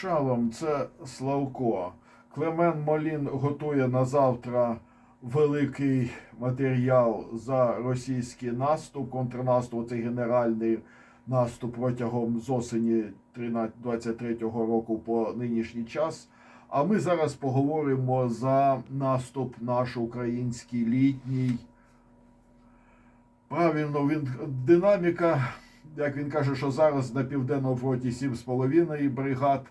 Шалом, це Славко. Клемен Молін готує на завтра великий матеріал за російський наступ, контрнаступ, це генеральний наступ протягом з осені 23-го року по нинішній час. А ми зараз поговоримо за наступ наш український літній. Правильно, він динаміка, як він каже, що зараз на південному фронті 7,5 бригад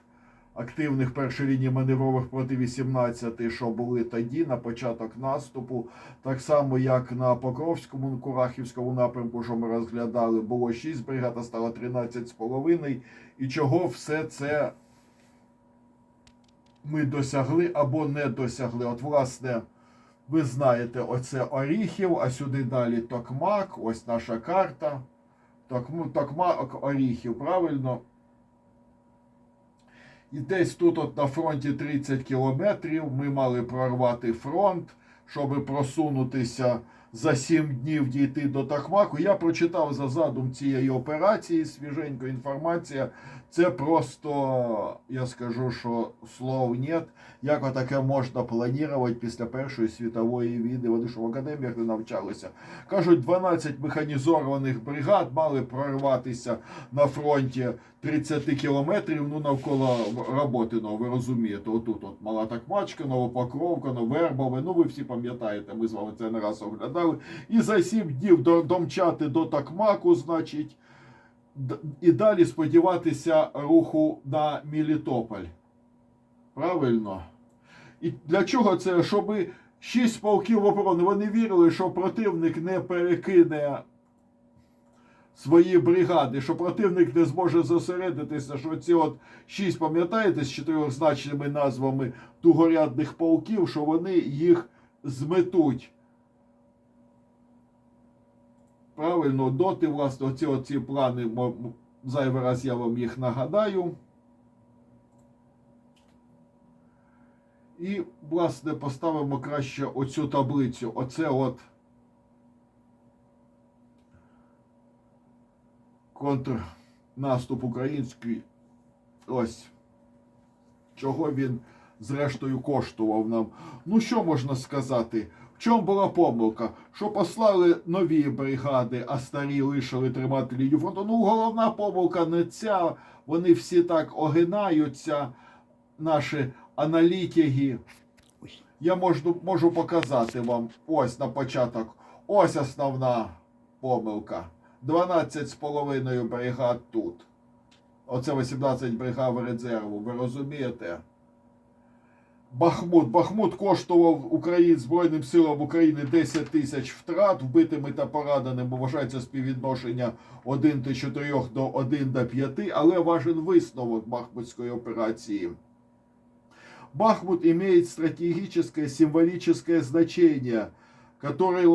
активних першої лінії маневрових проти 18, що були тоді на початок наступу. Так само, як на Покровському, Курахівському напрямку, що ми розглядали, було 6 бригад, а стало 13,5. І чого все це ми досягли або не досягли? От, власне. Ви знаєте, оце Оріхів, а сюди далі Токмак, ось наша карта. Токмак, Оріхів, правильно? І десь тут, от на фронті 30 кілометрів, ми мали прорвати фронт, щоб просунутися за 7 днів дійти до Токмаку. Я прочитав за задум цієї операції, свіженька інформація. Це просто, я скажу, що слов нет. Як отаке можна планувати після Першої світової війни? Вони що в академіях не навчалися. Кажуть, 12 механізованих бригад мали прорватися на фронті 30 кілометрів, ну навколо Роботиного, ви розумієте, отут от Мала Такмачка, Новопокровка, Нововербове, ну ви всі пам'ятаєте, ми з вами це не раз оглядали. І за 7 днів домчати до Такмаку, значить, і далі сподіватися руху на Мілітополь. Правильно? І для чого це? Щоб шість полків оборони вони вірили, що противник не перекине свої бригади, що противник не зможе зосередитися, що ці от шість, пам'ятаєте, з чотирьохзначними назвами тугорядних полків, що вони їх зметуть. Правильно, доти, власне, оці, оці плани, зайвий раз я вам їх нагадаю. І, власне, поставимо краще оцю таблицю. Оце от контрнаступ український. Ось. Чого він, зрештою, коштував нам. Ну, що можна сказати? В чому була помилка? Що послали нові бригади, а старі лишили тримати лінію фронту. Ну, головна помилка не ця. Вони всі так огинаються, наші аналітики. Я можу, можу показати вам ось на початок. Ось основна помилка. 12,5 бригад тут. Оце 18 бригад резерву. Ви розумієте? Бахмут. Бахмут коштував Україн, Збройним силам України 10 тисяч втрат, вбитими та пораненими вважається співвідношення 1 до 4 до 1 до 5, але важен висновок Бахмутської операції. Бахмут имеет стратегическое символическое значение, которое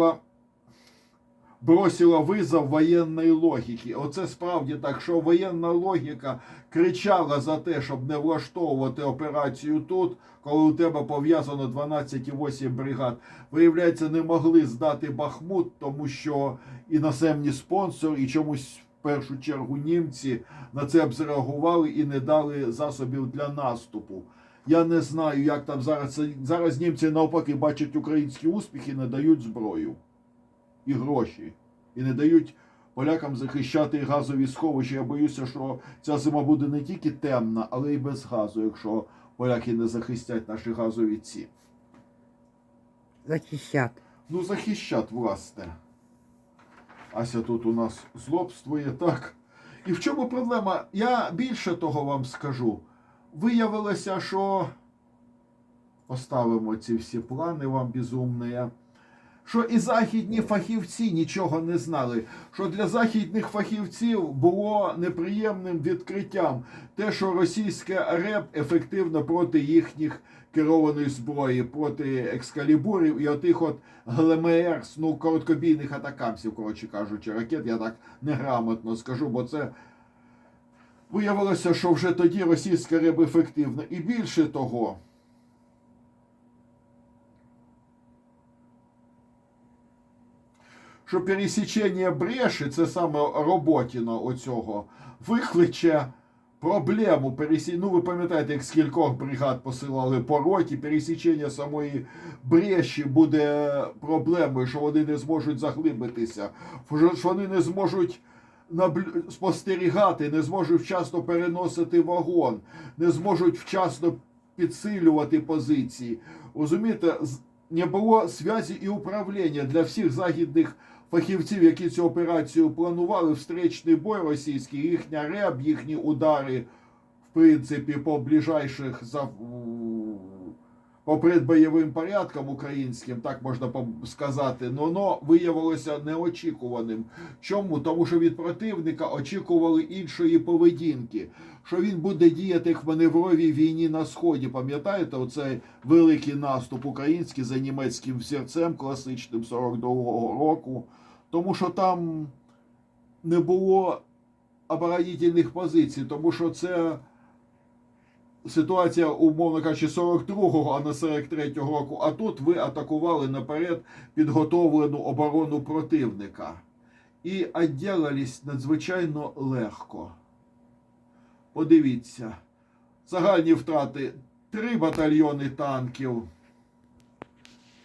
бросило вызов воєнної логіки. Оце справді так, що воєнна логіка кричала за те, щоб не влаштовувати операцію тут, коли у тебе пов'язано 12,8 бригад. Виявляється, не могли здати Бахмут, тому що іноземні спонсори і чомусь. В першу чергу німці на це б зреагували і не дали засобів для наступу. Я не знаю, як там зараз. Зараз німці навпаки бачать українські успіхи, не дають зброю і гроші. І не дають полякам захищати газові сховища. Я боюся, що ця зима буде не тільки темна, але й без газу, якщо поляки не захистять наші газові ці. Захищат. Ну, захищать, власне. Ася тут у нас злобствує, так. І в чому проблема? Я більше того вам скажу. Виявилося, що поставимо ці всі плани вам безумні. Що і західні фахівці нічого не знали. Що для західних фахівців було неприємним відкриттям те, що російське РЕП ефективно проти їхніх керованої зброї, проти екскалібурів і отих от ГЛМР, ну короткобійних атакамсів, коротше кажучи, ракет, я так неграмотно скажу, бо це виявилося, що вже тоді російське РЕП ефективно. І більше того. Що пересічення бреші, це саме Роботіна оцього, викличе проблему пересі... Ну, ви пам'ятаєте, як скількох бригад посилали по роті, пересічення самої бреші буде проблемою, що вони не зможуть заглибитися, що вони не зможуть спостерігати, не зможуть вчасно переносити вагон, не зможуть вчасно підсилювати позиції. Розумієте, не було зв'язі і управління для всіх західних фахівців, які цю операцію планували, встречний бой російський, їхня реб, їхні удари, в принципі, по ближайших за по предбойовим порядкам українським, так можна сказати, но воно виявилося неочікуваним. Чому? Тому що від противника очікували іншої поведінки, що він буде діяти в маневровій війні на сході. Пам'ятаєте, оцей великий наступ український за німецьким серцем класичним 42-го року, тому що там не було оборонительних позицій, тому що це ситуація, умовно кажучи, 42-го, а не 43-го року. А тут ви атакували наперед підготовлену оборону противника. І відділились надзвичайно легко. Подивіться, загальні втрати три батальйони танків.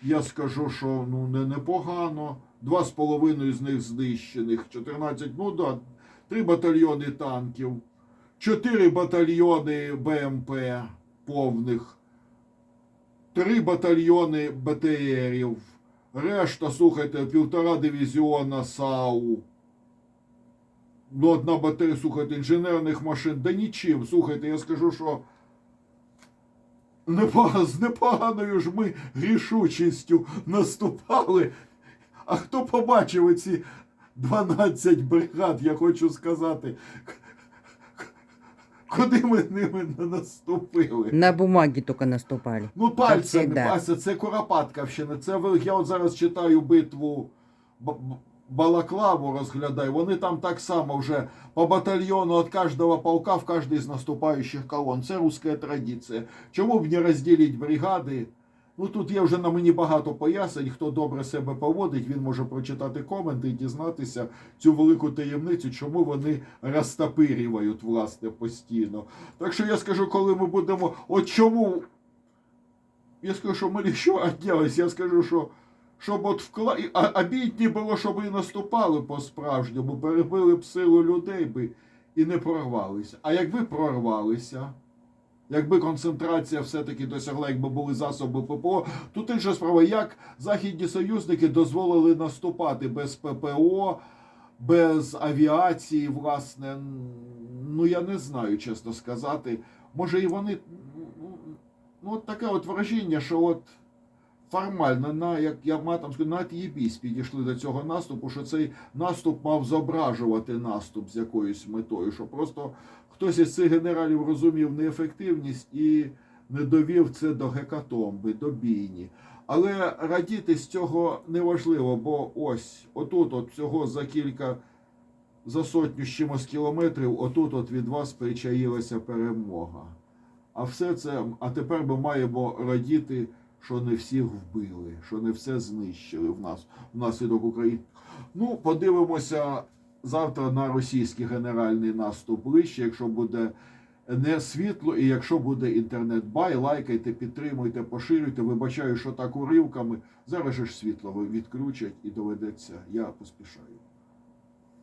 Я скажу, що ну не непогано. Два з половиною з них знищених. 14, ну да, три батальйони танків. Чотири батальйони БМП повних, три батальйони БТРів, решта, слухайте, півтора дивізіона САУ. Ну, одна батарея, слухайте, інженерних машин, да нічим. Слухайте, я скажу, що з непоганою ж ми рішучістю наступали. А хто побачив ці 12 бригад, я хочу сказати, куди ми ними не наступили? На бумаге только наступали. Ну, пальцями, всегда. пальця, це Куропатківщина. Це я от зараз читаю битву Балаклаву розглядаю. Вони там так само вже по батальйону від кожного полка в кожній з наступаючих колон. Це руська традиція. Чому б не розділити бригади? Ну тут є вже на мені багато пояснень. Хто добре себе поводить, він може прочитати коменти і дізнатися цю велику таємницю, чому вони розтапирюють, власне, постійно. Так що я скажу, коли ми будемо. От чому я скажу, що ми що отделались, я скажу, що щоб от вкла... а, обідні було, щоб і наступали по-справжньому, перебили б силу людей би і не прорвалися. А якби прорвалися, якби концентрація все-таки досягла, якби були засоби ППО, тут інша справа, як західні союзники дозволили наступати без ППО, без авіації, власне, ну я не знаю, чесно сказати. Може, і вони. Ну, от таке от враження, що от формально, на, як я матом скажу, на от'єбісь підійшли до цього наступу, що цей наступ мав зображувати наступ з якоюсь метою, що просто хтось із цих генералів розумів неефективність і не довів це до гекатомби, до бійні. Але радіти з цього неважливо, бо ось отут, от всього за кілька, за сотню з чимось кілометрів, отут от від вас причаїлася перемога. А все це, а тепер ми маємо радіти, що не всіх вбили, що не все знищили в нас внаслідок України. Ну, подивимося завтра на російський генеральний наступ ближче, якщо буде не світло, і якщо буде інтернет бай, лайкайте, підтримуйте, поширюйте. Вибачаю, що так уривками. Зараз же ж світло відключать і доведеться. Я поспішаю.